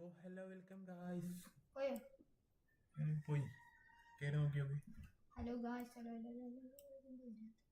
Oh, hello, welcome guys. Oye. Ano po yun? Kaya naman. Hello guys. Hello, hello. hello.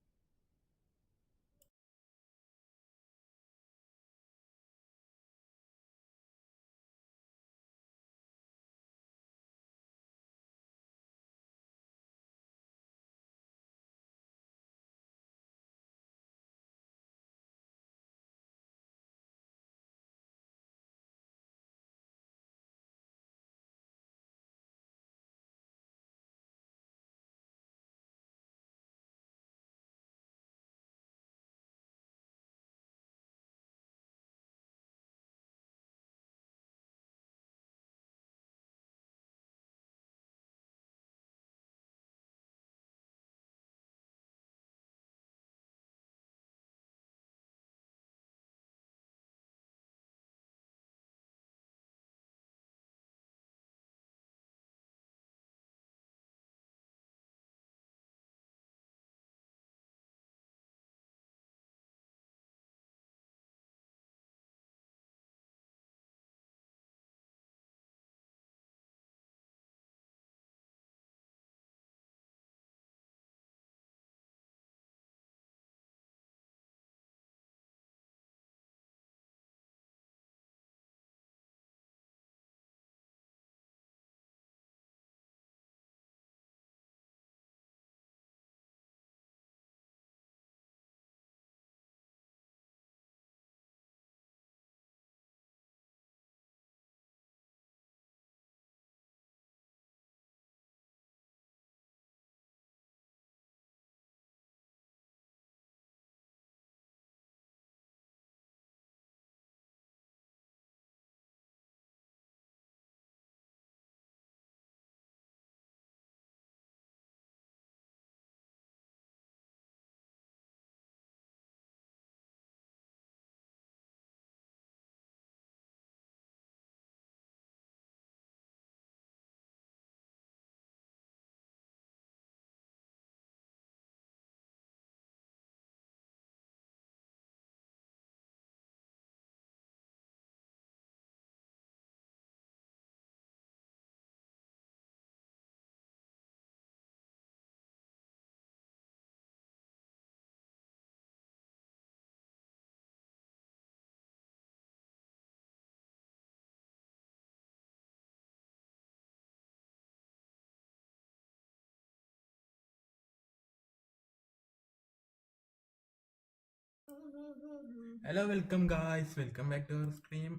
Hello welcome guys welcome back to our stream.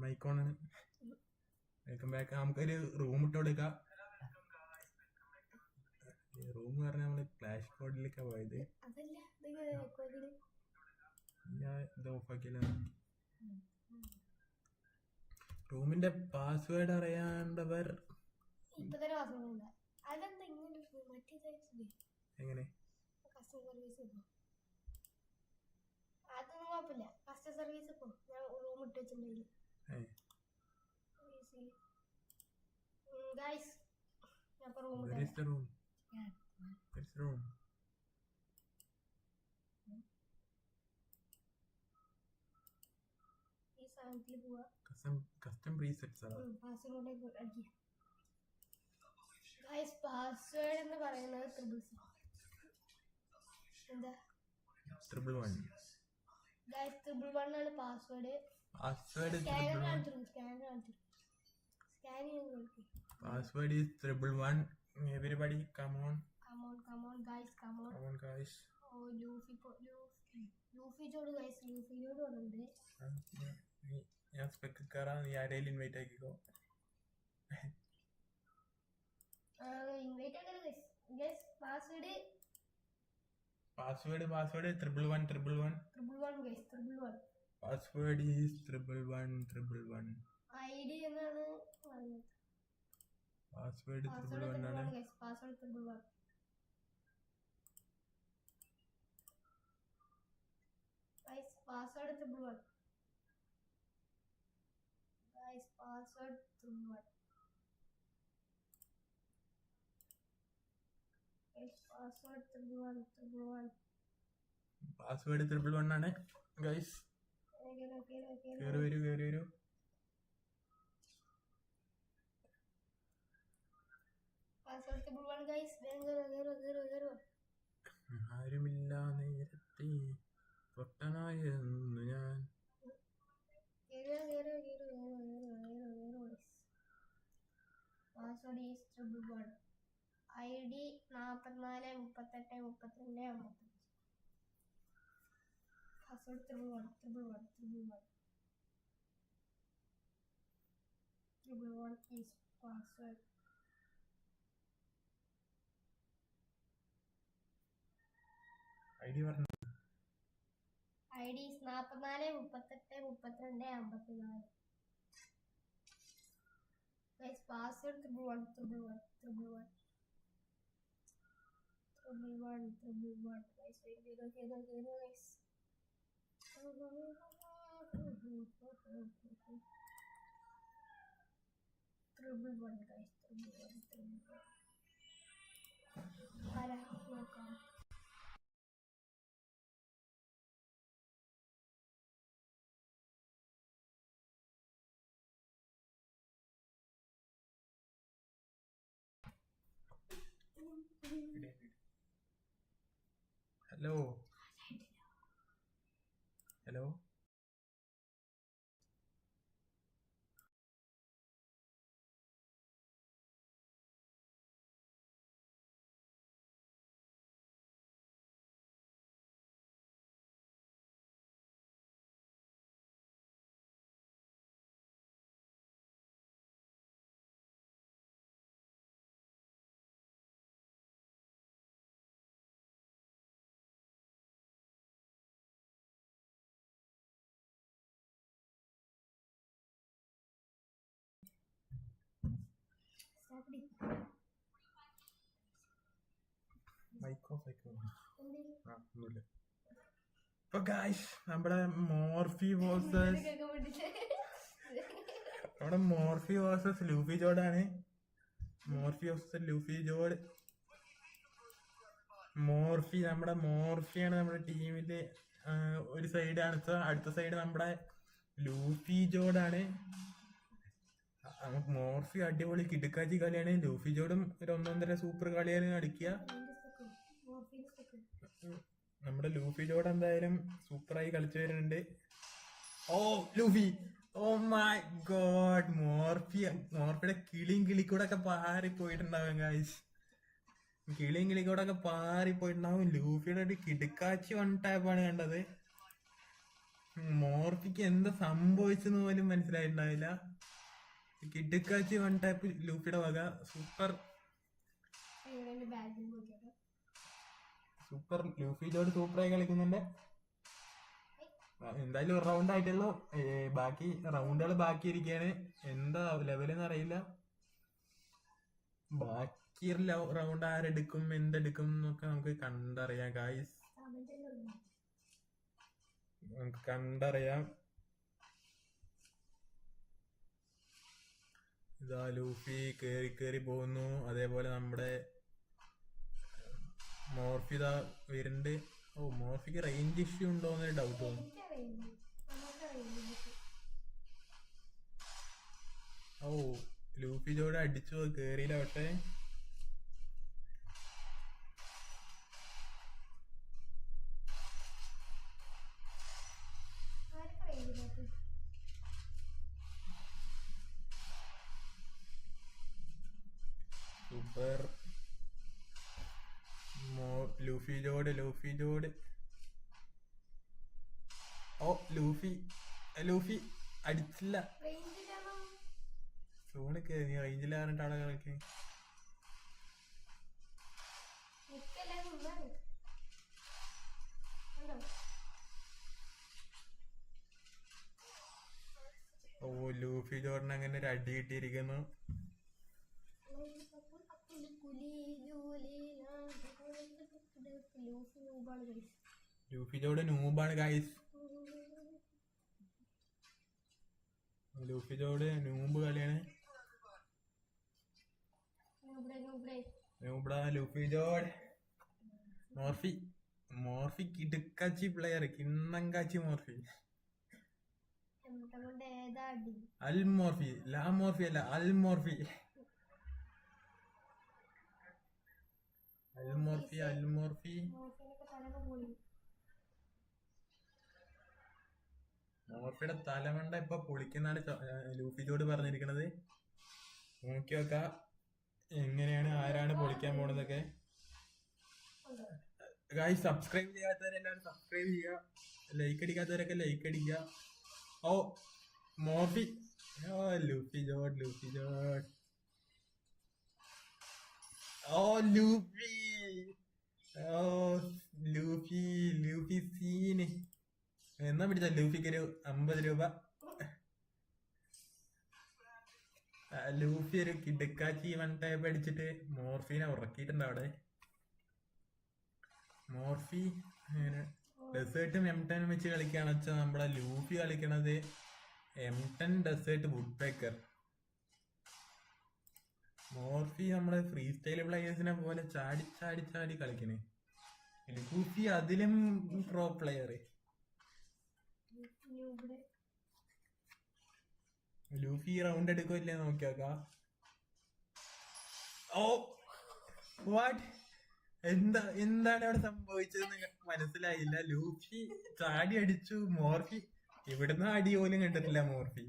മൈക്കോണാണ് welcome back നമുക്കൊരു room ഇട്ട് കൊടുക്കാം. Room പറഞ്ഞാൽ നമ്മൾ clash കോഡിലേക്കാ പോയത്. ഞാൻ ഇത് ഓഫാക്കിയല്ലോ റൂമിന്റെ password അറിയാണ്ടവർ. എങ്ങനെ? അതൊന്നും കുഴപ്പമില്ല സർവീസ് ഇപ്പോ ഞാൻ റൂം ഇട്ട് വെച്ചിട്ടുണ്ടെങ്കിൽ. ഗൈസ് ഞാൻ ഇപ്പൊ room where is the room room ഈ സാധനത്തിൽ പോവാ. കസ്റ്റം പ്രീസെറ്റ്സ് ആണ് പാസ്വേഡ് അടിക്കുക ഗൈസ് പാസ്വേഡ് എന്ന് പറയുന്നത് ട്രിപ്പിൾ സി എന്താ? Triple one triple one. ആണ് password password password is triple one. Everybody come on come on come on guys come on come on guys oh Luffy Luffy. ലൂഫിജോട് guys ലൂഫിജോട് പറഞ്ഞിട്ടുണ്ട്. ഞാൻ spec കയറാൻ നീ ആരെയും ഇൻവൈറ്റ് ആക്കിക്കോ. ഇൻവൈറ്റ് ആക്കരുത് guys guys password password password triple one triple one triple one guys triple one password is triple one triple one I D എന്നാണ് പറഞ്ഞത് password triple password one triple ആണ്. One guys password triple one guys password triple one guys password triple one password triple one ആണ്. Guys കേറി വരൂ കേറി വരൂ. ആരുമില്ല ഞാൻ. Password is triple one I D നാൽപ്പത്തിനാല് മുപ്പത്തെട്ട് മുപ്പത്തിരണ്ട് അമ്പത്തഞ്ച്. Password triple one triple one triple one triple one is password I D പറഞ്ഞു? ഐ ഡി നാൽപ്പത്തിനാല് മുപ്പത്തെട്ട് മുപ്പത്തിരണ്ട് അമ്പത്തിനാല്. Guys password triple one triple Double one, double one, twice, right there, okay, there, there, nice. Trouble one, guys, trouble one, trouble one. Para, welcome. Good day. Hello സാപ്പിടി മൈക്കോ സൈക്കോ എന്തെങ്കിലും ആ ഒന്നുമില്ല. അപ്പൊ ഗായ്സ് നമ്മുടെ മോർഫി വേഴ്സസ് നമ്മുടെ Morphy versus Luffy ജോർഡാണ്. Morphy versus Luffy Jord. Morphy നമ്മുടെ മോർഫിയാണ് നമ്മുടെ ടീമിന്റെ ഒരു സൈഡ് അടുത്ത അടുത്ത സൈഡ് നമ്മുടെ ലൂഫി ജോർഡാണ്. മോർഫി അടിപൊളി കിടുക്കാച്ചി കളിയാണ്. ലൂഫി ജോഡും ഒരു ഒന്നൊന്നര സൂപ്പർ കളിയാണ് അടിക്കുക. നമ്മുടെ ലൂഫി ജോഡ് എന്തായാലും സൂപ്പറായി കളിച്ചു വരുന്നുണ്ട്. ഓ Luffy. Oh my god Morphy മോർഫിയുടെ കിളിയും കിളിക്കൂടെ ഒക്കെ പാറി പോയിട്ടുണ്ടാവും ഗായ്സ് കിളിയും കിളിക്കൂടെ ഒക്കെ പാറി പോയിട്ടുണ്ടാവും ലൂഫിയുടെ ഒരു കിടുക്കാച്ചി വൺ ടാപ്പാണ് കണ്ടത്. മോർഫിക്ക് എന്താ സംഭവിച്ചെന്ന് പോലും മനസ്സിലായിട്ടുണ്ടാവില്ല. കിടുക്കാച്ചി വൺ ടൈപ്പ് ലൂഫിയുടെ വക. സൂപ്പർ. സൂപ്പർ. ലൂഫിയിലോട് സൂപ്പറായി കളിക്കുന്നുണ്ട്. എന്തായാലും ഒരു റൗണ്ട് ആയിട്ടുള്ളൂ. ബാക്കി റൗണ്ടുകൾ ബാക്കി ഇരിക്കുകയാണ് എന്താ ലെവലെന്ന് അറിയില്ല. ബാക്കി റൗണ്ട് ആരെടുക്കും എന്തെടുക്കും എന്നൊക്കെ നമുക്ക് കണ്ടറിയാം ഗായ്സ് നമുക്ക് കണ്ടറിയാം. ഇതാ ലൂഫി കേറി കേറി പോകുന്നു. അതേപോലെ നമ്മുടെ മോർഫി ഇതാ വരുന്നുണ്ട്. ഓ മോർഫിക്ക് റേഞ്ച് ഇഷ്യൂ ഉണ്ടോ എന്നൊരു ഡൗട്ട് തോന്നുന്നു ഓ ലൂഫി ജോഡ് അടിച്ചു. കേറിയില്ല പക്ഷേ ലൂഫി ജോഡ് ലൂഫി ജോഡ് ഓ ലൂഫി ലൂഫി അടിച്ചില്ല. സോണ് കയറി റേഞ്ചിൽ നിന്നാണ് കണ്ടോ ഓ ലൂഫി ജോഡിന് അങ്ങനെ ഒരു അടി കിട്ടിയിരിക്കുന്നു. നൂബാണ് guys. ലൂഫി ജോഡ് നൂബാണ് ഗൈസ് ലൂഫി നൂമ്പ് കളിയാണ്. നൂബ്രെ, നൂബ്രെ. നൂബിടാ ലൂഫി ജോഡ് മോർഫി മോർഫി കിടുക്കാച്ചി പ്ലെയർ മോർഫി. കൊണ്ട് ഏതാ അടി അൽ മോർഫി ലാ മോർഫി അല്ല അൽ മോർഫി. അൽമോർഫി അൽമോർഫി അൽ പോയി മോർഫിയുടെ തലമണ്ട ഇപ്പൊ പൊളിക്കുന്നാണ് ലൂഫിജോട് പറഞ്ഞിരിക്കണത്. നോക്കി നോക്കാം. എങ്ങനെയാണ് ആരാണ് പൊളിക്കാൻ പോണതൊക്കെ. ഗായ് സബ്സ്ക്രൈബ് ചെയ്യാത്തവരെല്ലാവരും സബ്സ്ക്രൈബ് ചെയ്യുക ലൈക്ക് അടിക്കാത്തവരൊക്കെ ലൈക്ക് അടിക്കുക ഓ മോർഫി ഓ ലൂഫി ജോഡ് ലൂഫി ജോഡ് ഓ ലൂഫി. Luffy Luffy scene. എന്നാ പിടിച്ച ലൂഫിക്ക് ഒരു അമ്പത് രൂപ. ലൂഫി ഒരു കിടക്കാച്ചി വൺ ടൈപ്പ് അടിച്ചിട്ട് മോർഫീനെ ഉറക്കിയിട്ടുണ്ട് അവിടെ. മോർഫി ഡെസേർട്ടും എം ടെനും വെച്ച് കളിക്കുകയാണെന്ന് വെച്ചാൽ നമ്മളെ Luffy കളിക്കണത് M ten desert woodpecker Morphy നമ്മുടെ ഫ്രീ സ്റ്റൈൽ പ്ലേയേഴ്സിനെ പോലെ ചാടി ചാടി ചാടി കളിക്കണേ. ലൂഫി അതിലും പ്രോ പ്ലെയർ ലൂഫി റൗണ്ട് എടുക്കില്ലേ നോക്കി നോക്കാം. ഓ വാട്ട് എന്താ എന്താണ് അവിടെ സംഭവിച്ചതെന്ന് മനസ്സിലായില്ല. ലൂഫി ചാടി അടിച്ചു മോർഫി. ഇവിടുന്ന് അടി പോലും കണ്ടിട്ടില്ല മോർഫി.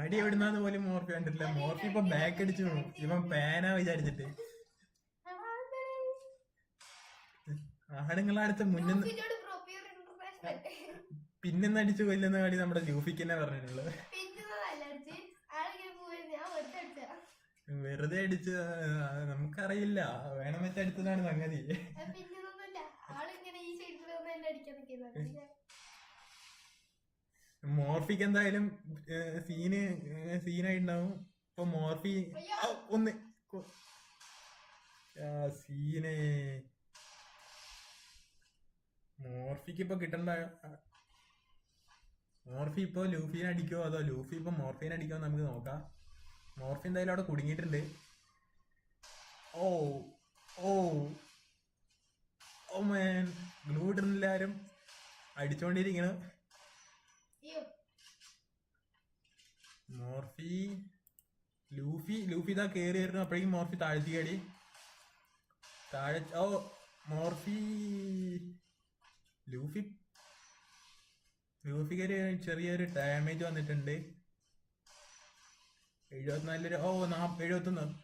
അടി എവിടുന്നാന്ന് പോലും മോർഫി കണ്ടിട്ടില്ല. മോർഫി ഇപ്പൊ ബാക്ക് അടിച്ചു. ഇവൻ പേന വിചാരിച്ചിട്ട്. ആണുങ്ങളെ അടുത്ത് മുന്നിൽ. പിന്നെന്ന് അടിച്ചു കൊല്ലുന്ന കാടി നമ്മുടെ ലൂഫിക്കെന്നെ പറഞ്ഞിട്ടുള്ളത്. വെറുതെ അടിച്ച് നമുക്കറിയില്ല. വേണം വെച്ച് അടിച്ചതാണ് സംഗതി പിന്നുന്നതൊന്നുമല്ല. ആളിങ്ങനെ ഈ side ൽ വന്ന് എന്നെ അടിക്കാൻ നിൽക്കുന്നത്. പിന്നെ മോർഫിക്ക് എന്തായാലും സീന് സീനായിട്ടുണ്ടാവും ഇപ്പൊ മോർഫി ഒന്ന് സീന്. മോർഫിക്ക് ഇപ്പൊ കിട്ടണ്ട മോർഫി ഇപ്പൊ ലൂഫീനെ അടിക്കോ അതോ ലൂഫി ഇപ്പൊ മോർഫീനെ അടിക്കോ നമുക്ക് നോക്കാം. മോർഫി എന്തായാലും അവിടെ കുടുങ്ങിയിട്ടുണ്ട്. Oh oh oh man. Glue ഇടുന്നില്ല ആരും. അടിച്ചോണ്ടിരിക്കണം. മോർഫി. ലൂഫി. ലൂഫി ഇതാ കേറി വരുന്നു അപ്പോഴേക്കും മോർഫി താഴ്ത്തി കടി താഴെ ഓ മോർഫി. ലൂഫി. ലൂഫിക്കൊരു ചെറിയൊരു ഡാമേജ് വന്നിട്ടുണ്ട്. എഴുപത്തിനാലിൽ ഓ എഴുപത്തൊന്ന്.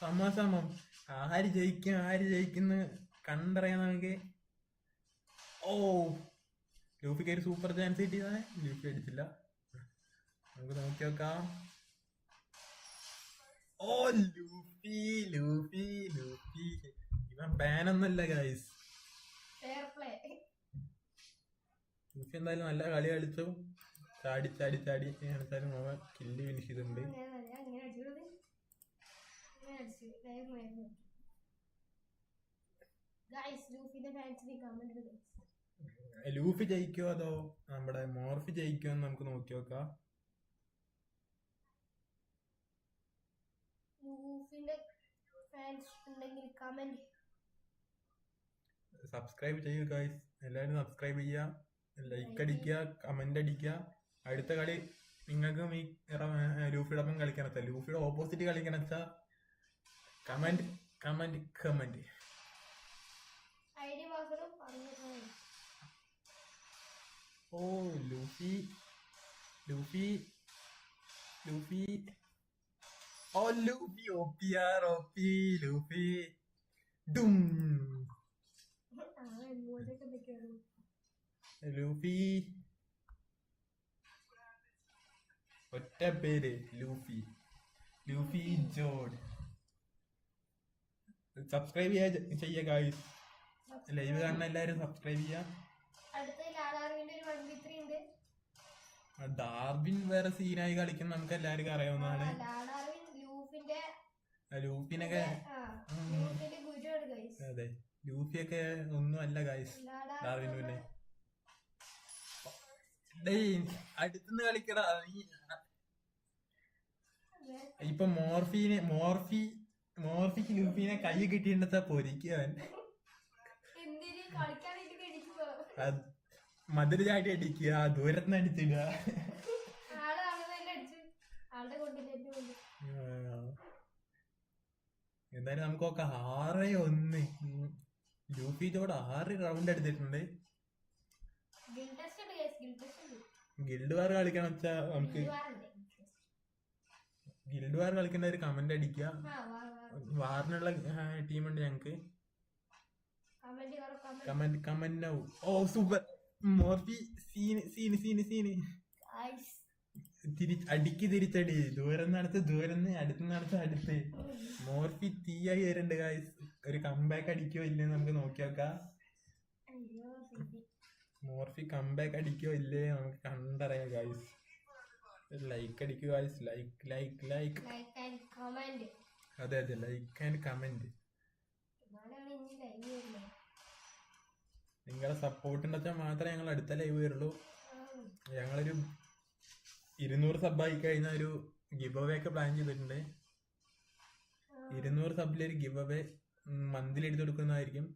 സമസമം ആര് ജയിക്കും ആര് ജയിക്കുന്നു കണ്ടറിയാൻ നമുക്ക്. ഓ ലൂഫിക്ക് ഒരു സൂപ്പർ ചാൻസ് കിട്ടിയതാണ്. ലൂഫി അടിച്ചില്ല. നമുക്ക് നോക്കി നോക്കാം. ഓ ലൂഫി ലൂഫി ലൂഫി ഇവൻ ബാൻ ഒന്നല്ല ഗൈസ്. ലൂഫി എന്തായാലും നല്ല കളി കളിച്ചു. ചാടി ചാടി ചാടി. എന്തായാലും അവൻ കില്ല് ഫിനിഷ് ചെയ്തിട്ടുണ്ട്. ഗൈസ് ലൂഫിന്റെ ഫാൻസിന് കമന്റ് ഇടുക ലൂഫി ജയിക്കോ അതോ നമ്മുടെ മോർഫ് ജയിക്കോ എന്ന് നമുക്ക് നോക്കി നോക്കാം. ലൂഫിന്റെ ഫാൻസ് ഉണ്ടെങ്കിൽ കമന്റ് സബ്സ്ക്രൈബ് ചെയ്യുക ഗൈസ് എല്ലാവരും സബ്സ്ക്രൈബ് ചെയ്യുക ലൈക്ക് അടിക്കുക കമന്റ് അടിക്കുക അടുത്ത കളി നിങ്ങൾക്കും ഈ ലൂഫിയുടെ ഒപ്പം കളിക്കണം ലൂഫിയുടെ ഓപ്പോസിറ്റ് കളിക്കണം വെച്ചാൽ comment comment comment I D പാസ്വേഡും പറഞ്ഞു ഓ ലൂഫി ലൂഫി ലൂഫി ഓ Luffy O P R P Luffy ഡും Luffy ഒറ്റ പേര് ലൂഫി. ലൂഫി ജോഡ് സബ്സ്ക്രൈബ് ചെയ്യാ ചെയ്യുക ലൈവ് കാണുന്ന എല്ലാവരും സബ്സ്ക്രൈബ് ചെയ്യാം. അടുത്ത ലാലാറിന്റെ ഒരു വൺ ബി ഡാർബിൻ വേറെ സീനായി കളിക്കുന്ന നമുക്ക് എല്ലാവർക്കും അറിയാവുന്നതാണ് ലൂഫിനൊക്കെ ഗൈസ് അതെ ലൂഫിയൊക്കെ ഒന്നും അല്ല ഗായ്സ് ഡാർവിൻ പിന്നെ അടുത്തുനിന്ന് കളിക്കടാ നീ. ഇപ്പൊ മോർഫീനെ മോർഫി മോർഫിക്ക് ലൂഫീനെ കൈ കിട്ടിണ്ടെത്താ പൊരിക്കാൻ എന്തിന് മധുര ചാടി അടിക്കുക ദൂരത്തുനിന്ന് അടിച്ചിടുക. എന്തായാലും നമുക്കൊക്കെ ആറ് ഒന്ന്. യു ലൂഫി ജോഡ് ആറ് റൗണ്ട് എടുത്തിട്ടുണ്ട്. ഗിൽഡ് വാർ കളിക്കണം വെച്ചാ നമുക്ക് ഗിൽഡ് വാർ കളിക്കേണ്ട ഒരു കമന്റ് അടിക്കുക. വാറിനുള്ള ടീമുണ്ട് ഞങ്ങക്ക്. കമന്റ് കമന്റ് ഓ super Morphy scene scene scene scene. തിരി അടിക്ക് തിരിച്ചടി. ദൂരം നടത്ത് ദൂരം അടുത്ത് നടത്ത് അടുത്ത്. മോർഫി തീയായി വരുന്നുണ്ട് ഗായ്സ് ഒരു കംബാക്ക് അടിക്കോ ഇല്ലേ നമുക്ക് നോക്കി നോക്കാം. മോർഫി കംബാക്ക് അടിക്കോ ഇല്ലേ നമുക്ക് കണ്ടറിയാം ഗായ്സ് ലൈക്ക് അടിക്കുക ഗായ്സ് ലൈക്ക് ലൈക്ക് ലൈക്ക് അതെ അതെ. ലൈക്ക് ആൻഡ് കമന്റ് എന്നാലാണ് ഇനി ലൈവ് വരുന്നത് നിങ്ങളെ സപ്പോർട്ട് ഉണ്ടെച്ചാൽ മാത്രമേ ഞങ്ങൾ അടുത്ത ലൈവ് വരുള്ളൂ. ഞങ്ങളൊരു ഇരുന്നൂറ് സബായി കഴിഞ്ഞാൽ ഒരു ഗിവ് അവേ ഒക്കെ പ്ലാൻ ചെയ്തിട്ടുണ്ട്. ഇരുന്നൂറ് സബിലൊരു ഗിവ് അവേ മന്തിൽ എടുത്തു കൊടുക്കുന്നതായിരിക്കും.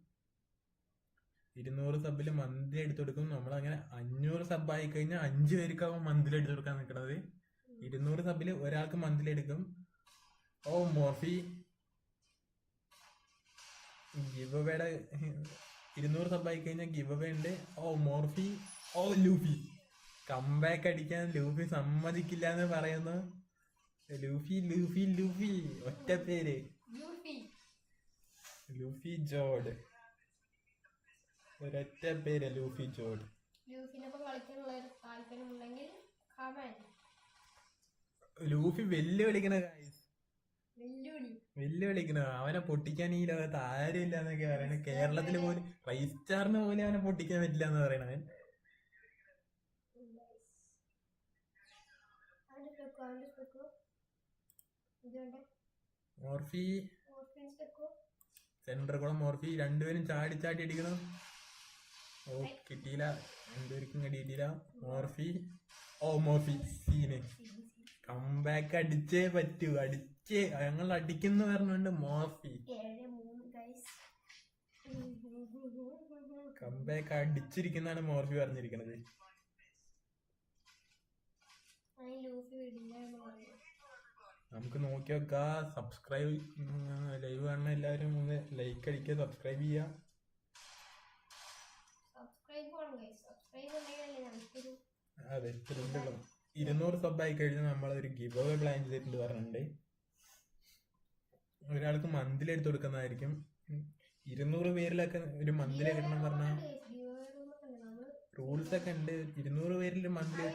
ഇരുന്നൂറ് സബിൽ മന്തിൽ എടുത്തു കൊടുക്കും. നമ്മളങ്ങനെ അഞ്ഞൂറ് സബായി കഴിഞ്ഞാൽ അഞ്ച് പേർക്കാവും മന്തിൽ എടുത്തു കൊടുക്കാൻ നിൽക്കുന്നത് ഇരുന്നൂറ് സബിൽ ഒരാൾക്ക് മന്തിൽ എടുക്കും. ഓ മോഫി ഗിവ് അവേയുടെ ഇരുന്നൂറ് സബായി കഴിഞ്ഞാൽ ഗിവ് അവേ ഉണ്ട്. ഓ മോർഫി. ഓ ലൂഫി. കംബാക്ക് അടിക്കാൻ ലൂഫി സമ്മതിക്കില്ല എന്ന് പറയുന്നു. Luffy Luffy Luffy. ഒറ്റ പേര്. ലൂഫി. ജോഡ് ഒരൊറ്റ പേര് ലൂഫി ജോഡ് ലൂഫി വെല്ലുവിളിക്കണ guys. വെല്ലുവിളി. വെല്ലുവിളിക്കണ അവനെ പൊട്ടിക്കാൻ ഈ ലോകത്ത് ആരും ഇല്ല എന്നൊക്കെ പറയണേ കേരളത്തിൽ പോലും ഫൈവ് സ്റ്റാറിന് പോലും അവനെ പൊട്ടിക്കാൻ പറ്റില്ല എന്ന് പറയണവൻ മോർഫി. സെന്റർ കൂടെ മോർഫി. രണ്ടുപേരും ചാടി ചാടി അടിക്കണം ഓ കിട്ടിയില്ല. രണ്ടുപേർക്കും കിട്ടിയില്ല. മോർഫി. ഓ മോർഫി. സീന്. കംബാക്ക് അടിച്ചേ പറ്റൂ. ഞങ്ങൾ അടിക്കുന്നു പറഞ്ഞുകൊണ്ട് മാഫി. അടിച്ചിരിക്കുന്നാണ് കംബാക്ക് അടിച്ചിരിക്കുന്നതാണ് മോർഫി പറഞ്ഞിരിക്കുന്നത് അതിന് ലൂഫി വിടില്ല എന്ന് പറഞ്ഞു. നമുക്ക് നോക്കി നോക്ക. സബ്സ്ക്രൈബ് ലൈവ് കാണുന്ന എല്ലാവരും ഒന്ന് ലൈക്ക് അടിക്കുക സബ്സ്ക്രൈബ് ചെയ്യുക. അതെ ഇരുന്നൂറ് സബ് ആയി കഴിഞ്ഞാൽ നമ്മളൊരു ഗിവ് അവേ പ്ലാൻ ചെയ്തിട്ടുണ്ട് പറഞ്ഞിട്ടുണ്ട്. ഒരാൾക്ക് മന്തിൽ എടുത്തു കൊടുക്കുന്നതായിരിക്കും. ഇരുന്നൂറ് പേരിലൊക്കെ ഒരു മന്തിൽ കിട്ടണം പറഞ്ഞാൽ റൂൾസ് ഒക്കെ ഉണ്ട്. ഇരുന്നൂറ് പേരിൽ മന്തിൽ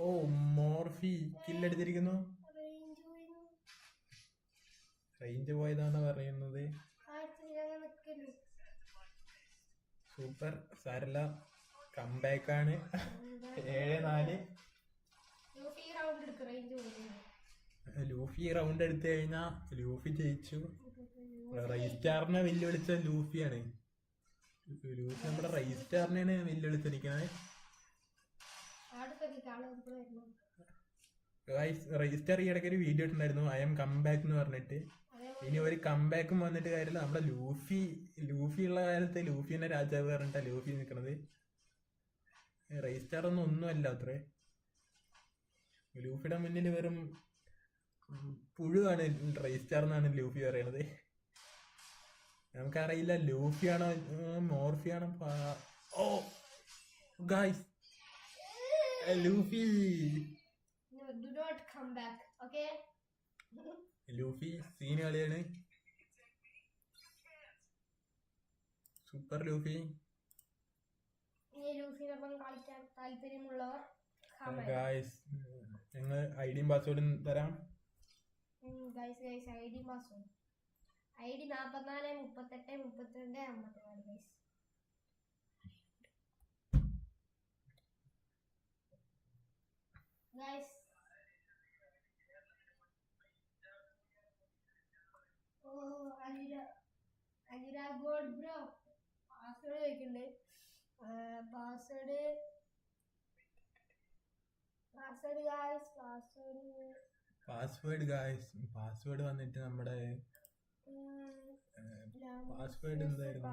ഓ മോർഫി കില്ലെടുത്തിരിക്കുന്നു റേഞ്ച് പോയതാണ് പറയുന്നത്. സൂപ്പർ സരല കംബാക്ക് ആണ്. ഏഴ് നാല്. റൗണ്ട് റേഞ്ച് പോയി ലൂഫി റൗണ്ട് എടുത്തു കഴിഞ്ഞാ ലൂഫി ജയിച്ചു. റൈസ്റ്റാറിനെ വെല്ലുവിളിച്ച ലൂഫിയാണ്. ലൂഫി നമ്മുടെ റൈസ്റ്റാറിനെയാണ് വെല്ലുവിളിച്ചിരിക്കുന്നത് റൈസ്റ്റാർ ഈ ഇടയ്ക്ക് ഒരു വീഡിയോ ഇട്ടുണ്ടായിരുന്നു ഐ എം കംബാക്ക് എന്ന് പറഞ്ഞിട്ട്. ഇനി ഒരു കംബാക്കും വന്നിട്ട് കാര്യമില്ല. നമ്മുടെ ലൂഫി ലൂഫി ഉള്ള കാലത്ത് ലൂഫി തന്നെ രാജാവ് പറഞ്ഞിട്ടാ ലൂഫി നിൽക്കുന്നത് റൈസ്റ്റാർ ഒന്നും ഒന്നുമല്ല അത്രേ. ലൂഫിയുടെ മുന്നിൽ വെറും പുഴുവാണ് റൈസ്റ്റാർ എന്നാണ് ലൂഫി പറയണത്. നമുക്കറിയില്ല ലൂഫിയാണോ മോർഫിയാണോ ഓ guys Luffy. Come back, okay? Luffy scene കളിയാണ്. Super Luffy. താല്പര്യമുള്ളവർ ഞങ്ങൾ ഐ ഡിയും പാസ്വേഡും തരാം. ഗൈസ് ഗൈസ് ഐ ഡി മാസം. ഐ ഡി നാൽപ്പത്തിനാല് മുപ്പത്തെട്ട് മുപ്പത്തിരണ്ട് അമ്പത്തിനാല് ഗൈസ് ഗൈസ് ഓ അനുര അനുരാഗ് ഗോഡ് ബ്രോ പാസ്വേഡ് ചോദിക്കുന്നുണ്ട് password password guys password password guys password വന്നിട്ട് നമ്മുടെ പാസ്വേഡ് എന്തായിരുന്നു?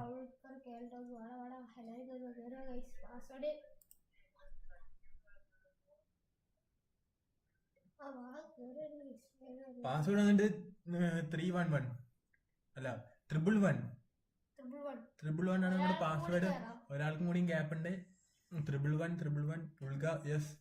പാസ്വേഡ് വന്നിട്ട് ത്രീ വൺ വൺ അല്ല ട്രിപ്പിൾ വൺ ട്രിപ്പിൾ വൺ ആണ് നമ്മുടെ പാസ്വേഡ് കൂടി ഒരാൾക്കും കൂടിയും ഗ്യാപ്പ് ഉണ്ട്. ട്രിപ്പിൾ വൺ ട്രിപ്പിൾ വൺ ഉൾഗ യെസ്